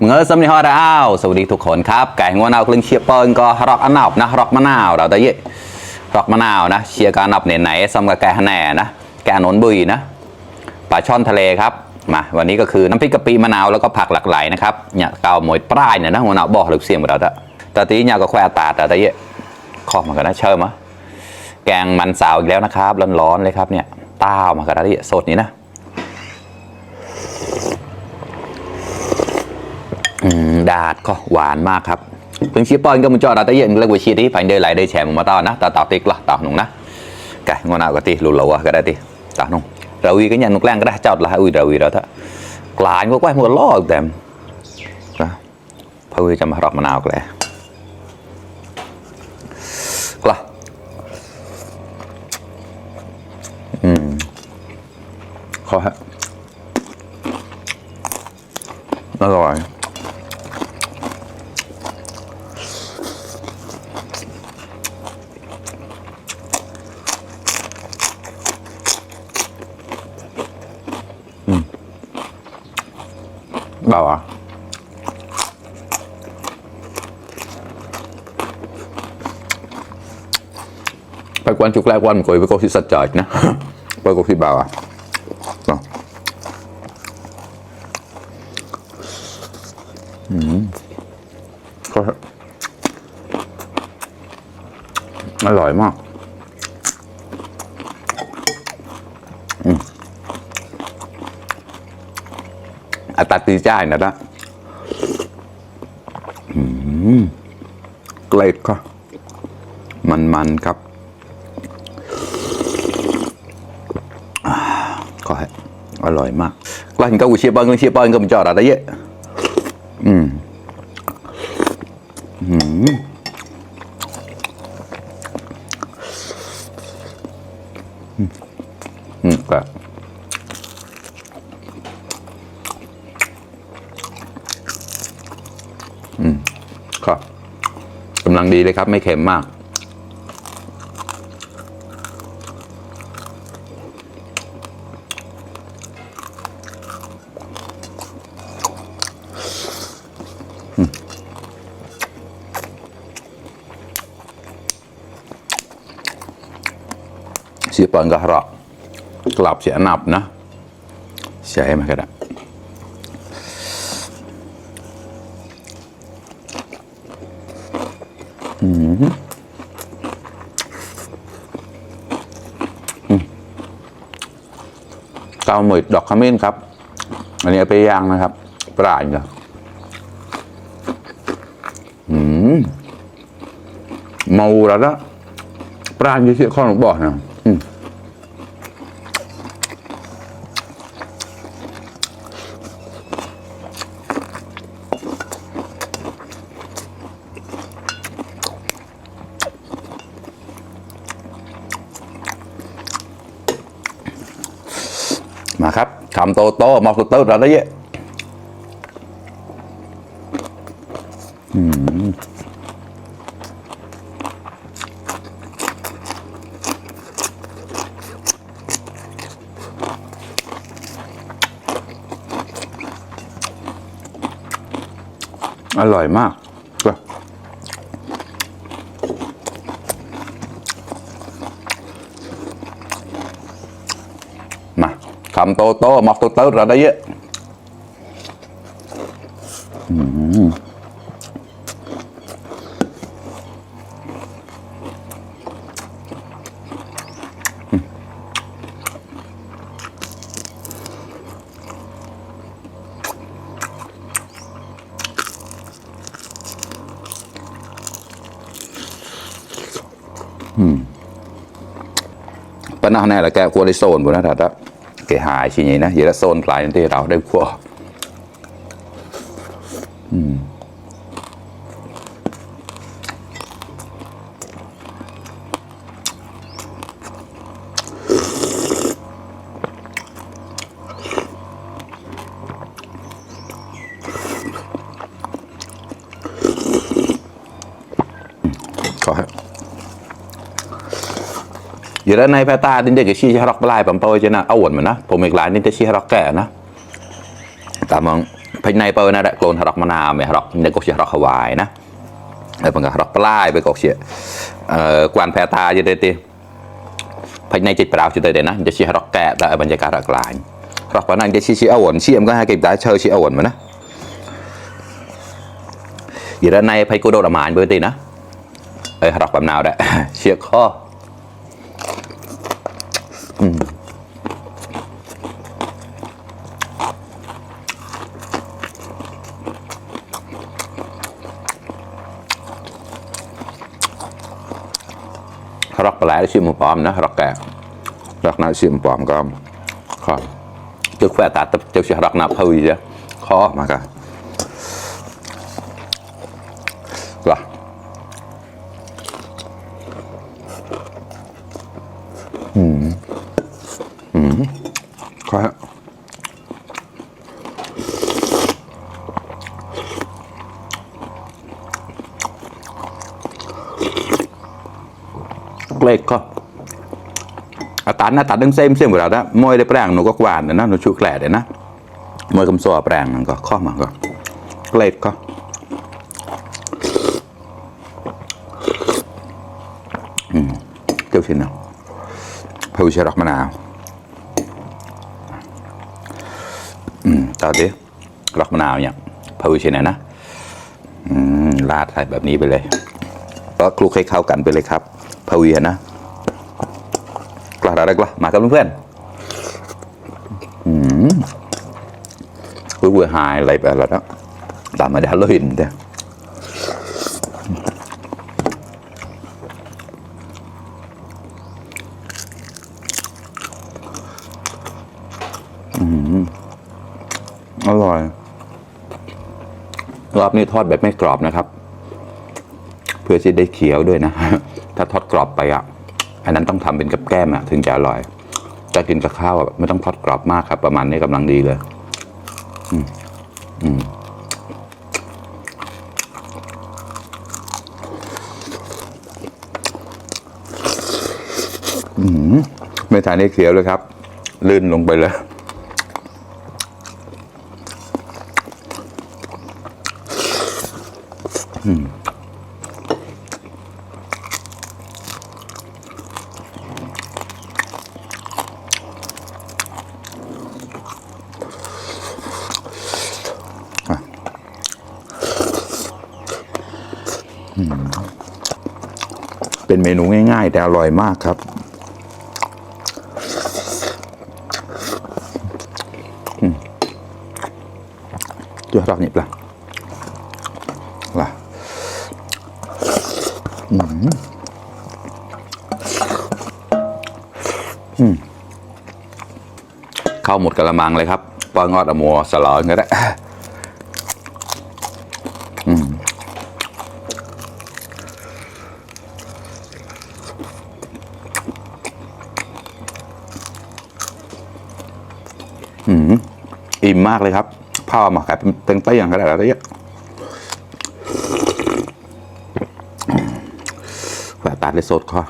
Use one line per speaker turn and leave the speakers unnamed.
มึงเอสำนีฮอดอ้าวสวัสดีทุกคนครับ ไก่งวนเอาคลึงเชียเปิลก็รอกอันนับนะรอกมะนาวเราแต่เยรอกมะนาวนะเชียการนับเนี่ยไหนสำกับแกแหน่นะแกหนนบุยนะปลาช่อนทะเลครับมาวันนี้ก็คือน้ำพริกกะปิมะนาวแล้วก็ผักหลากหลายนะครับเนี่ยเกาหมวยปลายเนี่ยนะหัวหน้าบอกหรือเสียงเราแต่แต่ทีเนี่ยก็แควตาแต่แต่เยขอมากันนะเชิญมะแกงมันสาวอีกแล้วนะครับร้อนๆเลยครับเนี่ยต้าวมากันนะเยสดนี้นะ อืม ดาดก็หวานมากครับเพิ่งชีปอนก็มันจอดาตะเย็นแล้วกูชีที่ผ่านเดินไหลเดินแฉมมาต่อนะตาต่อติ๊กละต่อหนุ่งนะไก่งอนเอาก็ตีหลุดเหลวก็ได้ตีต่อหนุ่งเราวีก็ยันนุกแรงก็ได้จอดละอุ้ยเราวีเราเถอะกลายก็กว้หมดล้อแต่นะพอวีจะมาหลอกมะนาวก็เลยกละอืมขอฮะอร่อย เบาอะไปกวนจุกแรกวันมันก็ไปก็ที่สัจจอยนะไปก็ที่เบาอะเนาะอืมอร่อยมาก อัตตีจ่ายนะนะเกล็ดก็มันมันๆครับอ่าก็อร่อยมากกล้าเห็นก็กูเชียบอลก็เชียบอลก็มันจอดอะไรเยอะอืมอืมอืมก็ ครับกำลังดีเลยครับ ไม่เค็มมากอืมเสียปอนก็ อกลับเหมเกาหมึกดอกขมิ้นครับ อันนี้ไปย่างนะครับ ปลาอีกแล้วอืมเมาแล้วละปลาอยู่ที่ข้อหลวงบอกนะ ครับคำโตโตมาสุดเต้าเราได้เยอะอร่อยมากก็มา คำโตโตๆมาสุดเต้าเราได้เยอะปะนาแน่ละแกกลัวได้โซนบุนะทัดะแกหายชิ้นนี้นะอย่าละ โซนปลายนั่นที่เราได้กลัวอืมขอให้ อยู่ด้านในแพตาดินเด็กชี้ฮักปลายปั๊มเปอร์จะนะเอาหวนมันนะผมอีกหลายนี่จะชี้ฮักแก่นะแต่มองแพ Phách này bơ nó đã clone rock mana mày rock nên có chuyện rock Hawaii nè ở bằng rock plai với có chuyện ờ quan phe ta như thế thì Phách này chích bảo cho tới đấy nè จะ chia rock แกะแต่บรรยากาศหลากหลาย rock วันนั้นจะชี้ชี้เอาวนชี้มก็ให้เก็บได้เชิญชี้เอาหวนมานะอยู่ด้านในไพกูโดดอมานเบอร์ตีนะเอ้ย rock แบบ nào đấy chia kho ร็อ อืมรักปลาได้ชื่อหมูปอมนะร็อกแกร็อกนาชื่อหมูปอมก็ครับจุดแฝดตาตเจ้าชื่อร็อกนาพูดจ้ะขอมากันก็อืมอืมครับ เล็กก็อาตาหน้าตาดึงเส้นเส้น của เรา đó môi để prang nó có quản để nó nó chụp lẻ để nó môi cầm xòa prang nó có khó mà có lệch có ừ. tiêu xin nào phơi sẽ đọc mà nào ừ, tao đi đọc mà nào พาวิเชนะนะราดใส่แบบนี้ไปเลยแล้วคลุกให้เข้ากันไปเลยครับพาวินะกลาดอะไรกลามาครับเพื่อนอืมกุ้ยหายอะไรไปแล้วนะตามมาได้เลยเด้ออร่อย รอบนี้ทอดแบบไม่กรอบนะครับ เพื่อจะได้เคี้ยวด้วยนะ ถ้าทอดกรอบไปอะ อันนั้นต้องทำเป็นกับแก้มอะ ถึงจะอร่อยจะกินกับข้าวอะไม่ต้องทอดกรอบมากครับ ประมาณนี้กำลังดีเลย อืมอืมไม่ทานได้เคี้ยวเลยครับ ลื่นลงไปเลย เป็นเมนูง่าย ๆ แต่อร่อยมากครับอืมจุดรับนี่ปะล่ะอืมอืมเข้าหมดกระมังเลยครับปอยงอดอะมัวสลอยก็ได้ มมากเลยครับผ้ามาขายเป็นเต็งเต้ยงก็ได้แล้วเนี่ยแบบตัดเลยสดค่ะ